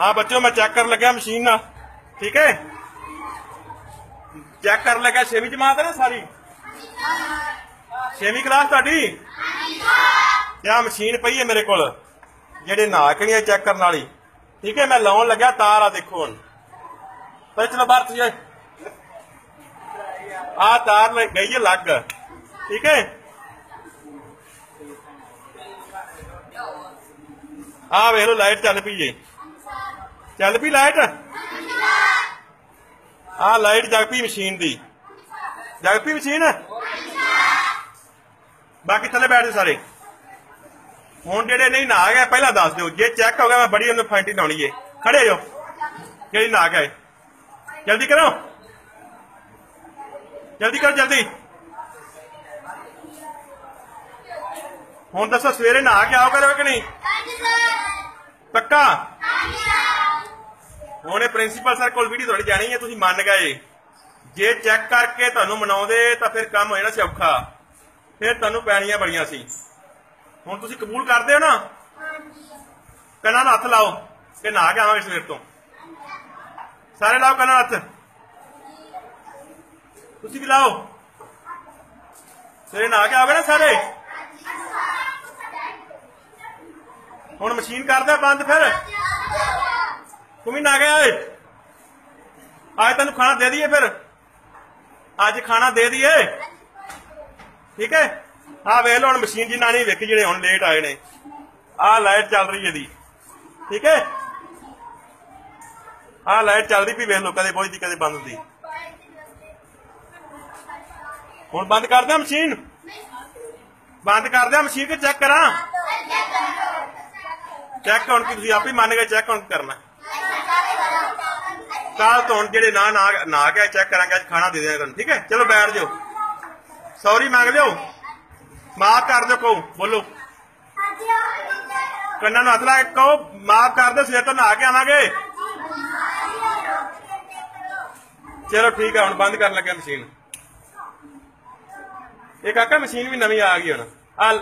ਹਾਂ ਬੱਚਿਓ, ਮੈਂ ਚੈੱਕ ਕਰਨ ਲੱਗਿਆ ਮਸ਼ੀਨ ਨਾਲ। ਠੀਕ ਹੈ? ਚੈੱਕ ਕਰਨ ਲੱਗਾ ਛੇਵੀਂ ਜਮਾਤ ਹੈ ਨਾ ਸਾਰੀ? ਛੇਵੀਂ ਕਲਾਸ ਤੁਹਾਡੀ? ਕਿਆ ਮਸ਼ੀਨ ਪਈ ਹੈ ਮੇਰੇ ਕੋਲ? ਜਿਹੜੇ ਨਾ ਨਾਕਣੀਆਂ ਚੈੱਕ ਕਰਨ ਵਾਲੀ। ਠੀਕ ਹੈ, ਮੈਂ ਲਾਉਣ ਲੱਗਿਆ, ਤਾਰ ਆ ਦੇਖੋ ਹੁਣ। ਪਰ ਚਲੋ ਬਾਹਰ ਤੁਸੀਂ ਆ ਤਾਰ ਲੱਗ ਗਈ ਹੈ ਲੱਗ। ਠੀਕ ਹੈ? ਆ ਵੇਖ ਲਓ ਲਾਈਟ ਚੱਲ ਪਈ ਏ ਚੱਲ ਪਈ ਲਾਈਟ। ਆ ਲਾਈਟ ਜਗ ਪਈ ਮਸ਼ੀਨ ਦੀ। ਜਗ ਪਈ ਮਸ਼ੀਨ? ਬਾਕੀ ਥੱਲੇ ਬੈਠ ਜਾਓ ਸਾਰੇ। ਹੁਣ ਜਿਹੜੇ ਨਹੀਂ ਨਾ ਗਏ ਪਹਿਲਾਂ ਦੱਸ ਦਿਓ। ਜੇ ਚੈੱਕ ਹੋ ਗਿਆ ਮੈਂ ਬੜੀ ਉਹਨੂੰ ਫੈਂਟੀ ਲਾਉਣੀ ਏ। ਖੜੇ ਜਾਓ ਜਿਹੜੀ ਨਾ ਗਏ ਜਲਦੀ ਕਰੋ। ਜਲਦੀ ਕਰੋ ਜਲਦੀ। ਹੁਣ ਦੱਸੋ ਸਵੇਰੇ ਨਹਾ ਕੇ ਆਓ ਕਰੋ ਕਿ ਨਹੀਂ? ਪੱਕਾ? ਹੁਣ ਇਹ ਪ੍ਰਿੰਸੀਪਲ ਸਰ ਕੋਲ ਵੀਡੀਓ ਤੁਹਾਡੀ ਜਾਣੀ ਹੈ, ਤੁਸੀਂ ਮੰਨ ਗਏ। ਜੇ ਚੈੱਕ ਕਰਕੇ ਤੁਹਾਨੂੰ ਮਨਾਉਂਦੇ, ਤਾਂ ਫਿਰ ਕੰਮ ਹੋ ਜਾਣਾ ਸੀ ਫਿਰ ਤੁਹਾਨੂੰ ਪੈਣੀਆਂ ਬੜੀਆਂ ਸੀ। ਹੁਣ ਤੁਸੀਂ ਕਬੂਲ ਕਰਦੇ ਹੋ ਨਾ? ਕੰਨਾਂ ਨਾਲ ਹੱਥ ਲਾਓ ਕਿ ਨਹਾ ਕੇ ਆਵਾਂਗੇ ਸਵੇਰ ਤੋਂ। ਸਾਰੇ ਲਾਓ ਕੰਨਾਂ ਹੱਥ। ਤੁਸੀਂ ਵੀ ਲਾਓ। ਸਵੇਰੇ ਨਾ ਕੇ ਆਓਗੇ ਨਾ ਸਾਰੇ? ਹੁਣ ਮਸ਼ੀਨ ਕਰਦਾ ਬੰਦ ਫਿਰ। ਤੂੰ ਵੀ ਨਾ ਗਿਆ ਓਏ। ਅੱਜ ਤੈਨੂੰ ਖਾਣਾ ਦੇ ਦਈਏ ਫਿਰ। ਅੱਜ ਖਾਣਾ ਦੇ ਦਈਏ। ਠੀਕ ਹੈ? ਆ ਵੇਖ ਲਓ ਹੁਣ ਮਸ਼ੀਨ ਜੀ ਨਾਲ ਨਹੀਂ ਵੇਖੀ ਜਿਹੜੇ ਹੁਣ ਲੇਟ ਆਏ ਨੇ। ਆ ਲਾਈਟ ਚੱਲ ਰਹੀ ਇਹਦੀ। ਠੀਕ ਹੈ? ਆ ਲਾਈਟ ਚੱਲਦੀ ਪਈ ਵੇਖ ਲਓ ਕਦੇ ਪਹੁੰਚਦੀ ਕਦੇ ਬੰਦ ਹੁੰਦੀ। ਹੁਣ ਬੰਦ ਕਰ ਦਿਆਂ ਮਸ਼ੀਨ? ਬੰਦ ਕਰ ਦਿਆਂ ਮਸ਼ੀਨ ਕਿ ਚੈੱਕ ਕਰਾਂ? ਚੈੱਕ ਹੁਣ ਕੀ ਤੁਸੀਂ ਆਪੇ ਮੰਨ ਗਏ ਚੈੱਕ ਹੁਣ ਕਰਨਾ। ਕੱਲ ਤੋਂ ਜਿਹੜੇ ਨਾ ਨਾ ਕੇ ਚੈੱਕ ਕਰਾਂਗੇ, ਅੱਜ ਖਾਣਾ ਦੇ ਦਿਆਂ ਤੁਹਾਨੂੰ, ਠੀਕ ਹੈ? ਚਲੋ ਬੈਠ ਜਾਓ। ਸੌਰੀ ਮੰਗ ਲਿਓ। ਮਾਫ ਕਰ ਦਿਓ ਕਹੋ, ਬੋਲੋ। ਕੰਨਾਂ ਨੂੰ ਹੱਥ ਲਾ ਕੇ ਕਹੋ, ਮਾਫ ਕਰ ਦਿਓ, ਸਵੇਰ ਤੋਂ ਨਹਾ ਕੇ ਆਵਾਂਗੇ। ਚਲੋ ਠੀਕ ਹੈ, ਹੁਣ ਬੰਦ ਕਰਨ ਲੱਗਿਆ ਮਸ਼ੀਨ। ਇਹ ਕਾਕਾ, ਮਸ਼ੀਨ ਵੀ ਨਵੀਂ ਆ ਗਈ ਹੁਣ। ਆ